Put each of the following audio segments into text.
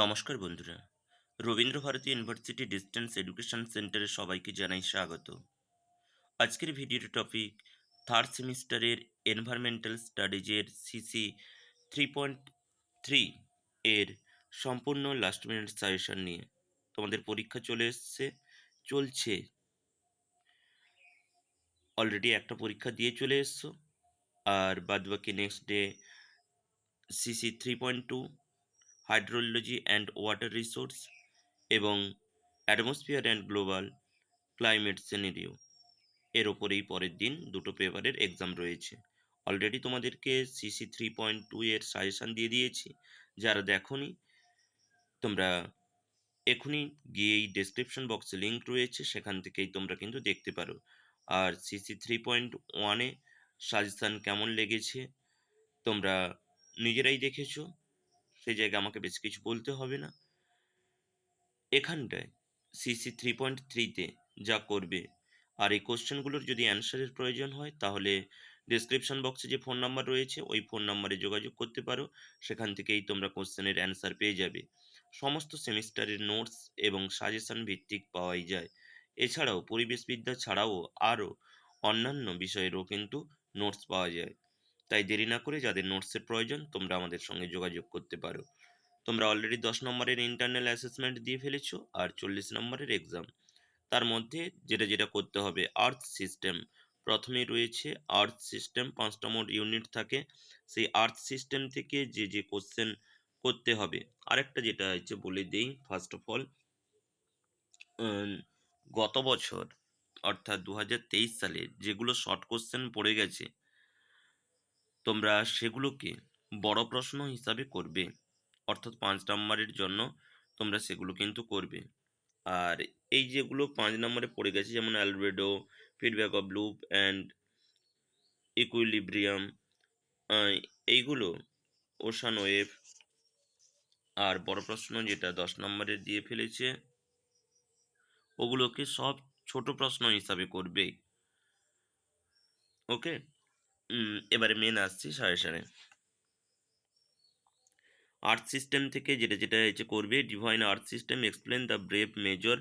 নমস্কার বন্ধুরা। Rabindra Bharati university distance education সেন্টারে সবাইকে জানাই স্বাগত। আজকের ভিডিওর টপিক থার্ড সেমিস্টারের এনভায়রনমেন্টাল স্টাডিজের সিসি থ্রি পয়েন্ট থ্রি এর সম্পূর্ণ লাস্ট মিনিট সাজেশন নিয়ে তোমাদের পরীক্ষা চলে এসছে, চলছে। অলরেডি একটা পরীক্ষা দিয়ে চলে এসছো। আর বাদবাকি next day CC three point two hydrology and water resource এবং atmosphere and global climate scenario. এর ওপরেই পরের দিন দুটো পেপারের এক্সাম রয়েছে। অলরেডি তোমাদেরকে সিসি থ্রি পয়েন্ট টু এর সাজেশান দিয়ে দিয়েছি। যারা দেখোনি, তোমরা এখনই গিয়ে এই ডেসক্রিপশন বক্সে লিঙ্ক রয়েছে, সেখান থেকেই তোমরা কিন্তু দেখতে পারো। আর সিসি থ্রি পয়েন্ট ওয়ানে সাজেশান কেমন লেগেছে, তোমরা নিজেরাই দেখেছ। সেই জায়গায় আমাকে বেশ কিছু বলতে হবে না। এখানটায় সিসি থ্রি পয়েন্ট থ্রিতে যা করবে আর এই কোশ্চেনগুলোর যদি অ্যান্সারের প্রয়োজন হয়, তাহলে ডিসক্রিপশন বক্সে যে ফোন নাম্বার রয়েছে, ওই ফোন নাম্বারে যোগাযোগ করতে পারো। সেখান থেকেই তোমরা কোশ্চেনের অ্যান্সার পেয়ে যাবে। সমস্ত সেমিস্টারের নোটস এবং সাজেশন ভিত্তিক পাওয়াই যায়। এছাড়াও পরিবেশবিদ্যা ছাড়াও আরও অন্যান্য বিষয়েরও কিন্তু নোটস পাওয়া যায়। তাই দেরি না করে যাদের নোটসের প্রয়োজন তোমরা আমাদের সঙ্গে যোগাযোগ করতে পারো। তোমরা অলরেডি দশ নম্বরের ইন্টারনাল অ্যাসেসমেন্ট দিয়ে ফেলেছো আর চল্লিশ নম্বরের এক্সাম তার মধ্যে যেটা যেটা করতে হবে আর্থ সিস্টেম প্রথমে রয়েছে আর্থ সিস্টেম পাঁচটা মোট ইউনিট থাকে। সেই আর্থ সিস্টেম থেকে যে যে কোশ্চেন করতে হবে। আরেকটা যেটা হচ্ছে বলে দেই ফার্স্ট অফ অল গত বছর অর্থাৎ দু হাজার তেইশ সালে যেগুলো শর্ট কোশ্চেন পড়ে গেছে তোমরা সেগুলোকে বড় প্রশ্ন হিসাবে করবে। অর্থাৎ পাঁচ নম্বরের জন্য তোমরা সেগুলো কিন্তু করবে। আর এই যেগুলো পাঁচ নম্বরে পড়ে গেছে, যেমন albedo, feedback of loop and equilibrium এইগুলো ওশান ওয়েভ আর বড় প্রশ্ন যেটা দশ নম্বরে দিয়ে ফেলেছে, ওগুলোকে সব ছোট প্রশ্ন হিসাবে করবে। ওকে? এবারে মেন আসছি সাজেশনে আর্থ সিস্টেম থেকে যেটা যেটা হচ্ছে করবে define earth system explain the brief major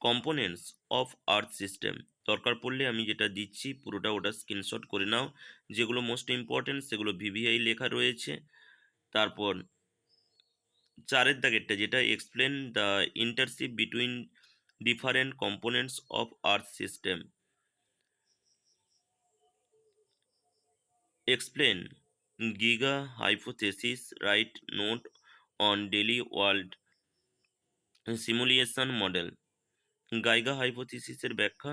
components of earth system দরকার পড়লে আমি যেটা দিচ্ছি, পুরোটা ওটা স্ক্রিনশট করে নাও। যেগুলো মোস্ট ইম্পর্টেন্ট সেগুলো ভিভিআই লেখা রয়েছে। তারপর চারের দাগেরটা, যেটা explain the internship between different components of earth system explain Gaia hypothesis write note on daisy world simulation model Gaia হাইপোথিসিসের ব্যাখ্যা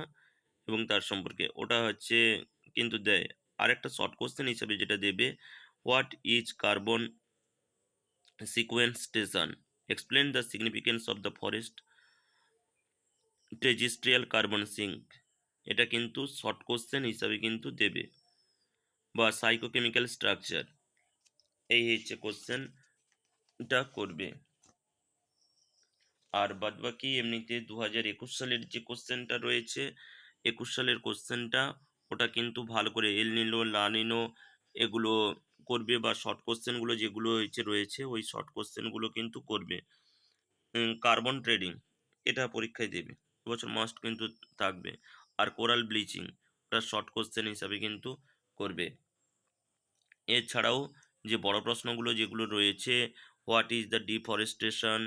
এবং তার সম্পর্কে। ওটা হচ্ছে, কিন্তু দেয় আরেকটা শর্ট কোশ্চেন হিসেবে যেটা দেবে what is carbon sequestration explain the significance of the forest terrestrial carbon sink এটা কিন্তু শর্ট কোশ্চেন হিসাবে কিন্তু দেবে। বা সাইকোকেমিক্যাল স্ট্রাকচার এই হচ্ছে কোশ্চেনটা করবে। আর বাদবাকি এমনিতে দু হাজার একুশ সালের যে কোশ্চেনটা রয়েছে, একুশ সালের কোশ্চেনটা ওটা কিন্তু ভালো করে এল নিলো, লা নিনো এগুলো করবে বা শর্ট কোশ্চেনগুলো যেগুলো হয়েছে রয়েছে, ওই শর্ট কোশ্চেনগুলো কিন্তু করবে। কার্বন ট্রেডিং এটা পরীক্ষায় দেবে। এবছর মাস্ট কিন্তু থাকবে। আর কোরাল ব্লিচিং ওটা শর্ট কোশ্চেন হিসাবে কিন্তু করবে। এছাড়াও যে বড় প্রশ্নগুলো যেগুলো রয়েছে what is the deforestation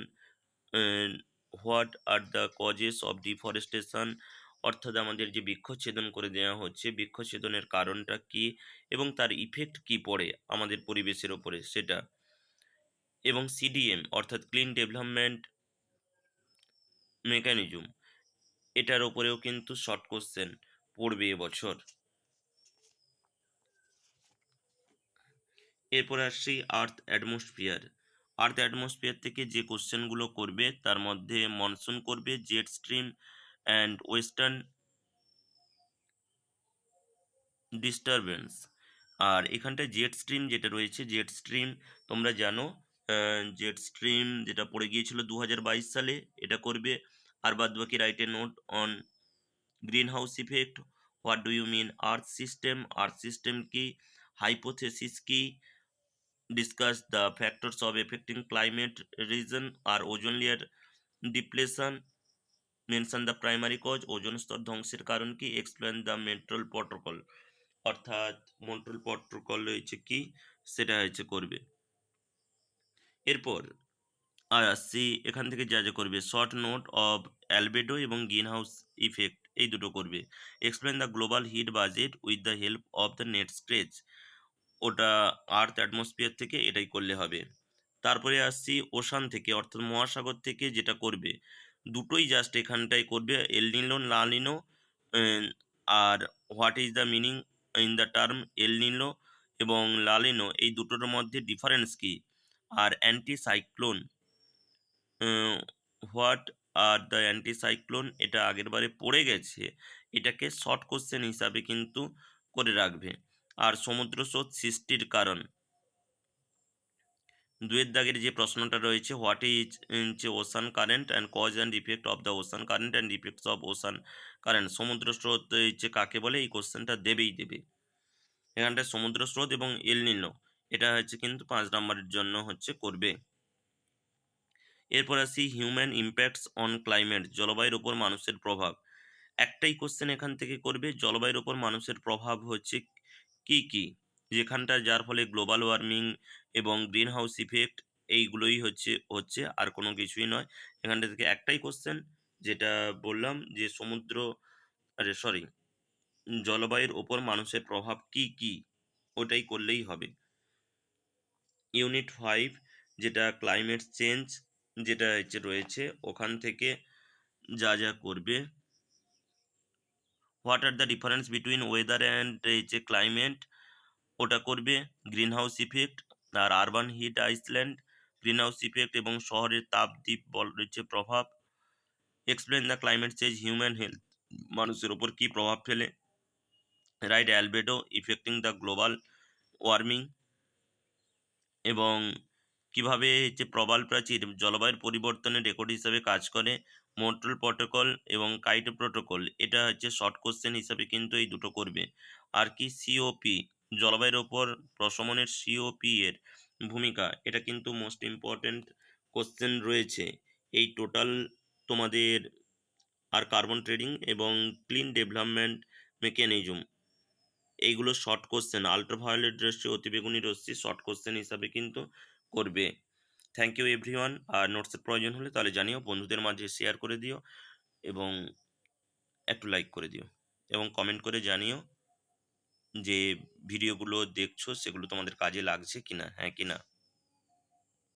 what are the causes of deforestation অর্থাৎ আমাদের যে বৃক্ষচ্ছেদন করে দেওয়া হচ্ছে, বৃক্ষচ্ছেদনের কারণটা কি এবং তার ইফেক্ট কি পড়ে আমাদের পরিবেশের ওপরে সেটা। এবং সিডিএম অর্থাৎ ক্লিন ডেভেলপমেন্ট মেকানিজম এটার ওপরেও কিন্তু শর্ট কোশ্চেন পড়বে এবছর। এরপরে আসছি আর্থ অ্যাটমসফিয়ার আর্থ অ্যাটমসফিয়ার থেকে যে কোশ্চেনগুলো করবে, তার মধ্যে মনসুন করবে jet stream and western disturbance আর এখানটায় জেট স্ট্রিম যেটা রয়েছে জেট স্ট্রিম তোমরা জানো জেট স্ট্রিম যেটা পড়ে গিয়েছিল দু হাজার বাইশ সালে, এটা করবে। আর বাদ বাকি রাইটে note on greenhouse effect what do you mean earth system earth system কি? হাইপোথেসিস কি? Discuss the factors of effecting climate region R ozone layer depletion mention the primary cause ozone স্তর ধ্বংসের কারণ কি এক্সপ্লেন দ্য মেন্ট্রাল প্রটোকল অর্থাৎ মন্ট্রোল protocol হয়েছে কি, সেটা হচ্ছে করবে। এরপর আর আসছি, এখান থেকে যা যা করবে শর্ট নোট অফ অ্যালবেডো এবং গ্রিন হাউস ইফেক্ট এই দুটো করবে। Explain the global heat budget with the help of the net scratch ওটা আর্থ অ্যাটমসফিয়ার থেকে এটাই করলে হবে। তারপরে আসছি ওশান থেকে, অর্থাৎ মহাসাগর থেকে যেটা করবে, দুটোই জাস্ট এখানটায় করবে El Nino La Nina R what is the meaning in the term El Nino এবং লালিনো এই দুটোর মধ্যে ডিফারেন্স কি? আর anti cyclone what are the anti cyclone এটা আগের বারে পড়ে গেছে, এটাকে শর্ট কোশ্চেন হিসাবে কিন্তু করে রাখবে। আর সমুদ্র স্রোত সৃষ্টির কারণ। দুয়ের দাগের যে প্রশ্নটা রয়েছে হোয়াট ইজ যে ocean current and cause and effect of the ocean current and effects of ocean current সমুদ্র স্রোত হচ্ছে কাকে বলে? এই কোশ্চেনটা দেবেই দেবে। এখানটায় সমুদ্র স্রোত এবং এল নিলো এটা হচ্ছে কিন্তু পাঁচ নম্বরের জন্য হচ্ছে করবে। এরপর আসি হিউম্যান ইম্প্যাক্টস অন ক্লাইমেট জলবায়ুর ওপর মানুষের প্রভাব। একটাই কোশ্চেন এখান থেকে করবে, জলবায়ুর ওপর মানুষের প্রভাব হচ্ছে কি কি? যেখানটা যার ফলে গ্লোবাল ওয়ার্মিং এবং গ্রিন হাউস ইফেক্ট এইগুলোই হচ্ছে হচ্ছে আর কোনো কিছুই নয়। এখানটা থেকে একটাই কোশ্চেন যেটা বললাম যে সমুদ্র, আরে সরি জলবায়ুর ওপর মানুষের প্রভাব কি কি? ওটাই করলেই হবে। ইউনিট ফাইভ যেটা ক্লাইমেট চেঞ্জ যেটা হচ্ছে রয়েছে, ওখান থেকে যা যা করবে what are the difference between weather and এই যে ক্লাইমেট ওটা করবে গ্রিন হাউস ইফেক্ট আর urban heat island green house effect এবং শহরের তাপদ্বীপ বল, রয়েছে প্রভাব। Explain the climate change human health মানুষের ওপর কী প্রভাব ফেলে। Right albedo effecting the global warming এবং কীভাবে হচ্ছে প্রবাল প্রাচীর জলবায়ুর পরিবর্তনের রেকর্ড হিসাবে কাজ করে মোট্রল প্রোটোকল এবং কাইটো প্রোটোকল, এটা হচ্ছে শর্ট কোশ্চেন হিসাবে কিন্তু এই দুটো করবে। আর কি সিওপি জলবায়ুর ওপর প্রশমনের সিওপি এর ভূমিকা, এটা কিন্তু মোস্ট ইম্পর্ট্যান্ট কোশ্চেন রয়েছে। এই টোটাল তোমাদের আর কার্বন ট্রেডিং এবং ক্লিন ডেভেলপমেন্ট মেকানিজম এইগুলো শর্ট কোশ্চেন আল্ট্রাভায়োলেট রশ্মি অতিবেগুনি রশ্মি শর্ট কোশ্চেন হিসাবে কিন্তু করবে। থ্যাংক ইউ এভরিওয়ান আর নোটসের প্রয়োজন হলে তাহলে জানিও, বন্ধুদের মাঝে শেয়ার করে দিও এবং একটু লাইক করে দিও এবং কমেন্ট করে জানিও যে ভিডিওগুলো দেখছ, সেগুলো তোমাদের কাজে লাগছে কি না হ্যাঁ কি না